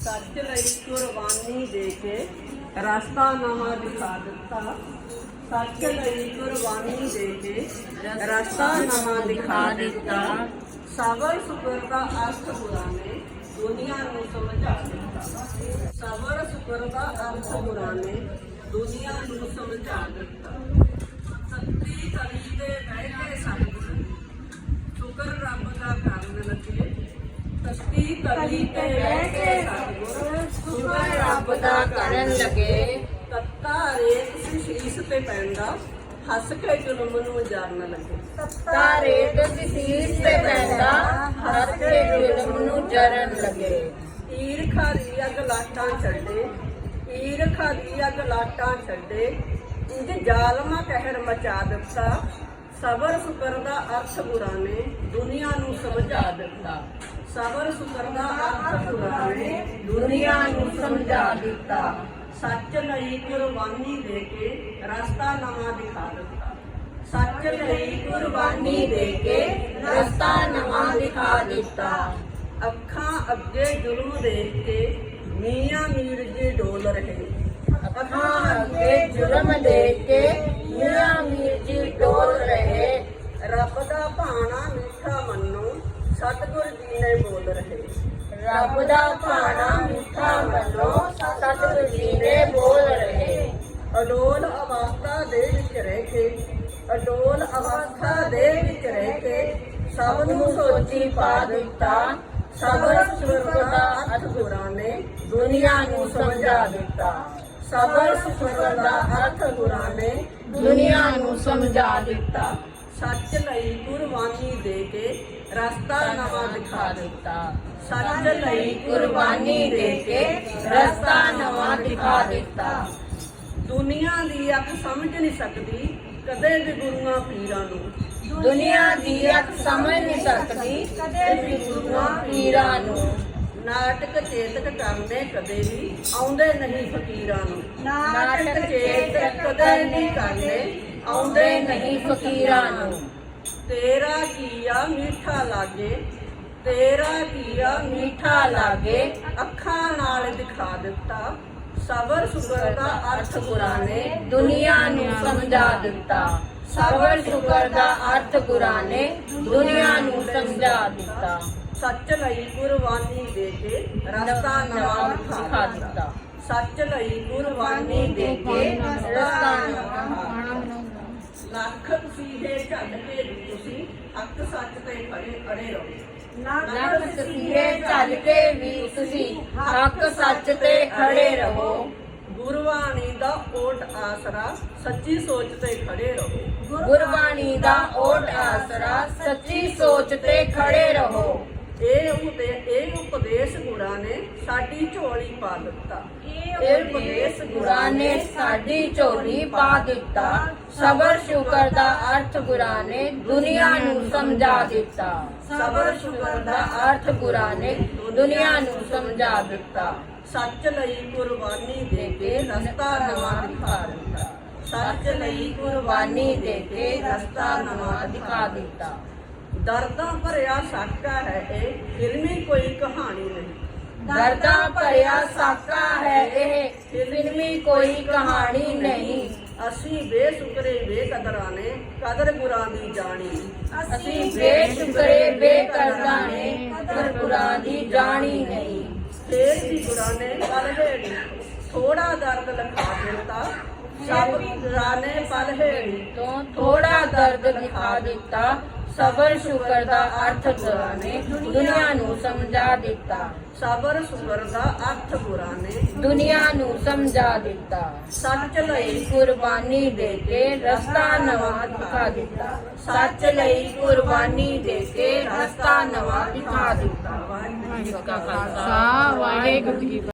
ਸੱਚ ਲਈ ਕੁਰਬਾਨੀ ਦੇ ਕੇ ਰਸਤਾ ਨਵਾਂ ਦਿਖਾ ਦਿੱਤਾ ਸੱਚ ਲਈ ਕੁਰਬਾਨੀ ਦੇ ਕੇ ਰਸਤਾ ਨਵਾਂ ਦਿਖਾ ਦਿੱਤਾ ਸਬਰ ਸੁਕਰ ਦਾ ਅਰਥ ਗੁਰਾਂ ਨੇ ਦੁਨੀਆ ਨੂੰ ਸਮਝਾ ਦਿੱਤਾ ਸਬਰ ਸੁਕਰ ਦਾ ਅਰਥ ਗੁਰਾਂ ਨੇ ਦੁਨੀਆ ਨੂੰ ਸਮਝਾ ਦਿੱਤਾ ਸੱਤੀ ਕਲੀ ਦੇ ਬਹਿ ਕੇ ਸਤਿਗੁਰੂ ਸ਼ੁਕਰ ਰੱਬ ਦਾ ਕਰਨ ਲੱਗੇ ਸੱਤੀ ਕਲੀ ਤੇ ਬਹਿ ਕੇ ਸਤਿਗੁਰੂ ਸ਼ੁਕਰ ਰੱਬ ਦਾ ਕਰਨ ਲੱਗੇ। ਤੱਤਾ ਰੇਤ ਸੀ ਸ਼ੀਸ ਤੇ ਪੈਂਦਾ, ਹੱਸ ਕੇ ਜ਼ੁਲਮ ਨੂੰ ਜਾਰਨ ਲੱਗੇ। ਤਾਰੇ ਤੇ ਸੀਸ ਤੇ ਪੈਂਦਾ, ਹੱਸ ਕੇ ਜ਼ੁਲਮ ਨੂੰ ਜਰਨ ਲਗੇ। ਈਰ ਖਾਰੀ ਅਗ ਲਾਟਾਂ ਛੱਡੇ ਈਰਖਾ ਦੀ ਅਗ ਲਾਟਾਂ ਛੱਡੇ। ਇੰਜ ਜ਼ਾਲਮਾ ਕਹਿਰ ਮਚਾ ਦਿੱਤਾ ਸਬਰ ਸੁਕਰ ਦਾ ਅਰਥ ਗੁਰਾਂ ਨੇ ਦੁਨੀਆ ਨੂੰ ਸਮਝਾ ਦਿੱਤਾ। ਸਬਰ ਸੁਕਰ ਦਾ ਅਰਥ ਗੁਰਾਂ ਨੇ ਦੁਨੀਆ ਨੂੰ ਸਮਝਾ ਦਿੱਤਾ। ਸੱਚ ਲਈ ਕੁਰਬਾਨੀ ਦੇ ਕੇ ਰਸਤਾ ਨਵਾਂ ਦਿਖਾ ਦਿੱਤਾ। ਸੱਚ ਲਈ ਕੁਰਬਾਨੀ ਦੇ ਕੇ ਰਸਤਾ ਨਵਾਂ ਦਿਖਾ ਦਿੱਤਾ। ਅੱਖਾਂ ਅੱਗੇ ਜ਼ੁਲਮ ਦੇਖ ਕੇ ਮੀਆਂ ਮੀਰ ਜੀ ਡੋਲ ਰਹੇ। ਅੱਖਾਂ ਅੱਗੇ ਜੁਰਮ ਦੇਖ ਕੇ ਰੱਬ ਦਾ ਭਾਣਾ ਮਿੱਠਾ ਮੰਨੋ, ਸਤਿਗੁਰ ਜੀ ਨੇ ਬੋਲ ਰਹੇ। ਰੱਬ ਦਾ ਭਾਣਾ ਮਿੱਠਾ ਮੰਨੋ, ਸਤਿਗੁਰ ਜੀ ਨੇ ਬੋਲ ਰਹੇ। ਅਡੋਲ ਅਵਸਥਾ ਦੇ ਵਿੱਚ ਰਹਿ ਕੇ, ਅਡੋਲ ਅਵਸਥਾ ਦੇ ਵਿੱਚ ਰਹਿ ਕੇ ਸਭ ਨੂੰ ਸੋਚੀ ਪਾ ਦਿੱਤਾ। ਸਬਰ ਸੁਰਗ ਦਾ ਅਰਥ ਗੁਰਾਂ ਨੇ ਦੁਨੀਆ ਨੂੰ ਸਮਝਾ ਦਿੱਤਾ। ਸਬਰ ਸੁਰਗ ਦਾ ਅਰਥ ਗੁਰਾਂ ਨੇ ਦੁਨੀਆ ਨੂੰ ਸਮਝਾ ਦਿੱਤਾ। ਸੱਚ ਲਈ ਕੁਰਬਾਨੀ ਦੇ ਕੇ ਰਸਤਾ ਨਵਾਂ ਦਿਖਾ ਦਿੱਤਾ। ਸੱਚ ਲਈ ਕੁਰਬਾਨੀ ਦੇ ਕੇ ਰਸਤਾ ਨਵਾਂ ਦਿਖਾ ਦਿੱਤਾ। ਦੁਨੀਆ ਦੀ ਅੱਖ ਸਮਝ ਨਹੀਂ ਸਕਦੀ ਕਦੇ ਵੀ ਗੁਰੂਆਂ ਪੀਰਾਂ ਨੂੰ। ਦੁਨੀਆ ਦੀ ਅੱਖ ਸਮਝ ਨਹੀਂ ਸਕਦੀ ਕਦੇ ਵੀ ਗੁਰੂਆਂ ਪੀਰਾਂ ਨੂੰ। ਨਾਟਕ ਚੇਤਕ ਕਰਨੇ ਕਦੇ ਵੀ ਆਉਂਦੇ ਨਹੀਂ ਫਕੀਰਾਂ ਨੂੰ। ਨਾਟਕ ਚੇਤਕ ਕਦੇ ਨਹੀਂ ਕਰਨੇ ਆਉਂਦੇ ਨਹੀਂ ਫਕੀਰਾਂ ਨੂੰ। ਤੇਰਾ ਕੀਆ ਮਿੱਠਾ ਲਾਗੇ, ਤੇਰਾ ਕੀਆ ਮਿੱਠਾ ਲਾਗੇ, ਅੱਖਾਂ ਨਾਲ ਦਿਖਾ ਦਿੱਤਾ। ਸਬਰ ਸੁਕਰ ਦਾ ਅਰਥ ਗੁਰਾਂ ਦੁਨੀਆ ਨੂੰ ਸਮਝਾ ਦਿੱਤਾ। ਸਬਰ ਸ਼ੁਕਰ ਦਾ ਅਰਥ ਗੁਰਾਂ ਦੁਨੀਆ ਨੂੰ ਸਮਝਾ ਦਿੱਤਾ। ਸੱਚ ਲਈ ਕੁਰਬਾਨੀ ਦੇ ਕੇ ਰਸਤਾ ਨਵਾਂ ਦਿਖਾ ਦਿੱਤਾ। ਸੱਚ ਲਈ ਕੁਰਬਾਨੀ ਦੇ ਕੇ ਰਸਤਾ ਨਵਾਂ ਲੱਖ ਸੀਧੇ ਝੱਲ ਕੇ ਤੁਸੀਂ ਹੱਕ ਸੱਚ ਤੇ ਖੜੇ ਖੜੇ ਰਹੋ। ਲੱਖ ਸਸੀਰੇ ਚੱਲ ਕੇ ਵੀ ਤੁਸੀਂ ਹੱਕ ਸੱਚ ਤੇ ਖੜੇ ਰਹੋ। ਗੁਰਬਾਣੀ ਦਾ ਓਟ ਆਸਰਾ ਸੱਚੀ ਸੋਚ ਤੇ ਖੜੇ ਰਹੋ। ਗੁਰਬਾਣੀ ਦਾ ਓਟ ਆਸਰਾ ਸੱਚੀ ਸੋਚ ਤੇ ਖੜੇ ਰਹੋ। ਇਹ ਉਪਦੇ ਇਹ ਉਪਦੇਸ਼ ਗੁਰਾਂ ਨੇ ਸਾਡੀ ਝੋਲੀ ਪਾ ਦਿੱਤਾ। ਇਹ ਉਪਦੇਸ਼ ਗੁਰਾਂ ਨੇ ਸਾਡੀ ਝੋਲੀ ਪਾ ਦਿੱਤਾ। ਸਬਰ ਸ਼ੁਕਰ ਦਾ ਅਰਥ ਗੁਰਾਂ ਨੇ ਦੁਨੀਆ ਨੂੰ ਸਮਝਾ ਦਿੱਤਾ। ਸਬਰ ਸ਼ੁਕਰ ਦਾ ਅਰਥ ਗੁਰਾਂ ਨੇ ਦੁਨੀਆ ਨੂੰ ਸਮਝਾ ਦਿੱਤਾ। ਸੱਚ ਲਈ ਕੁਰਬਾਨੀ ਦੇ ਕੇ ਰਸਤਾ ਨਵਾਂ ਦਿਖਾ ਦਿੱਤਾ। ਸੱਚ ਲਈ ਕੁਰਬਾਨੀ ਦੇ ਕੇ ਰਸਤਾ ਨਵਾਂ ਦਿਖਾ ਦਿੱਤਾ। ਦਰਦਾਂ ਭਰਿਆ ਸਾਕਾ ਹੈ ਇਹ ਫਿਲਮੀ ਕੋਈ ਕਹਾਣੀ ਨਹੀਂ। ਦਰਦਾਂ ਭਰਿਆ ਸਾਕਾ ਹੈ ਇਹ ਫਿਲਮੀ ਕੋਈ ਕਹਾਣੀ ਨਹੀਂ। ਅਸੀਂ ਬੇਸ਼ੁਕਰੇ ਬੇਕਦਰਾਂ ਨੇ ਕਦਰ ਗੁਰਾਂ ਦੀ ਜਾਣੀ। ਅਸੀਂ ਬੇਸ਼ੁਕਰੇ ਬੇਕਰਦਾ ਨੇ ਕਦਰ ਗੁਰਾਂ ਦੀ ਜਾਣੀ ਨਹੀਂ। ਫੇਰ ਵੀ ਗੁਰਾਂ ਨੇ ਪਲ ਹੇੜੀ ਥੋੜਾ ਦਰਦ ਲਖਾ ਦਿੱਤਾ। ਸਭ ਗੁਰਾਂ ਨੇ ਪਲ ਹੇੜੀ ਤੋਂ ਥੋੜਾ ਦਰਦ ਦਿਖਾ ਦਿੱਤਾ। ਸਬਰ ਸ਼ੁਕਰ ਦਾ ਅਰਥ ਗੁਰਾਂ ਨੇ ਦੁਨੀਆ ਨੂੰ ਸਮਝਾ ਦਿੱਤਾ ਸਬਰ ਸੁਕਰ ਦਾ ਅਰਥ ਗੁਰਾਂ ਨੇ ਦੁਨੀਆ ਨੂੰ ਸਮਝਾ ਦਿੱਤਾ ਸੱਚ ਲਈ ਕੁਰਬਾਨੀ ਦੇ ਕੇ ਰਸਤਾ ਨਵਾਂ ਦਿਖਾ ਦਿੱਤਾ ਸੱਚ ਲਈ ਕੁਰਬਾਨੀ ਦੇ